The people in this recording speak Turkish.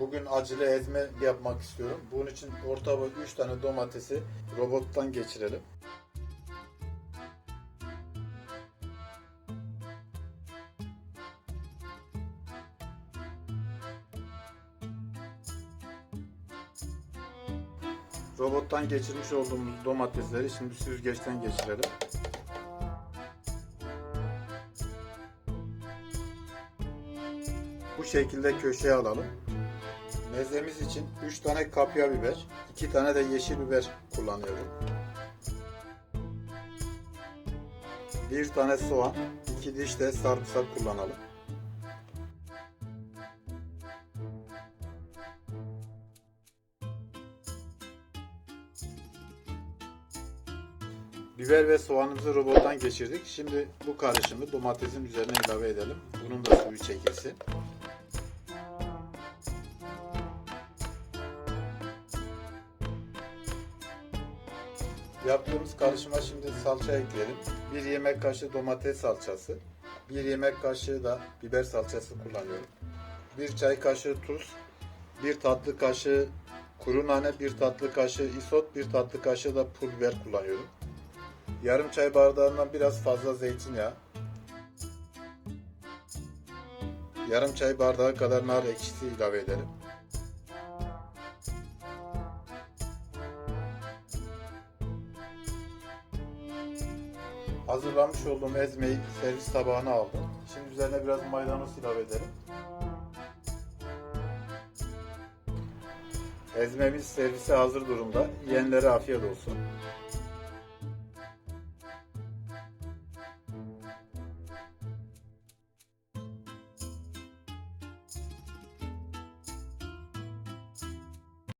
Bugün acılı ezme yapmak istiyorum. Bunun için orta boy 3 tane domatesi robottan geçirelim. Robottan geçirmiş olduğumuz domatesleri şimdi süzgeçten geçirelim. Bu şekilde köşeye alalım. Mezemiz için 3 tane kapya biber, 2 tane de yeşil biber kullanıyorum. 1 tane soğan, 2 diş de sarımsak kullanalım. Biber ve soğanımızı robottan geçirdik. Şimdi bu karışımı domatesin üzerine ilave edelim. Bunun da suyu çekilsin. Yaptığımız karışıma şimdi salça ekleyelim. 1 yemek kaşığı domates salçası, 1 yemek kaşığı da biber salçası kullanıyorum. 1 çay kaşığı tuz, 1 tatlı kaşığı kuru nane, 1 tatlı kaşığı isot, 1 tatlı kaşığı da pul biber kullanıyorum. Yarım çay bardağından biraz fazla zeytinyağı, yarım çay bardağı kadar nar ekşisi ilave edelim. Hazırlamış olduğum ezmeyi servis tabağına aldım. Şimdi üzerine biraz maydanoz ilave edelim. Ezmemiz servise hazır durumda. Yiyenlere afiyet olsun.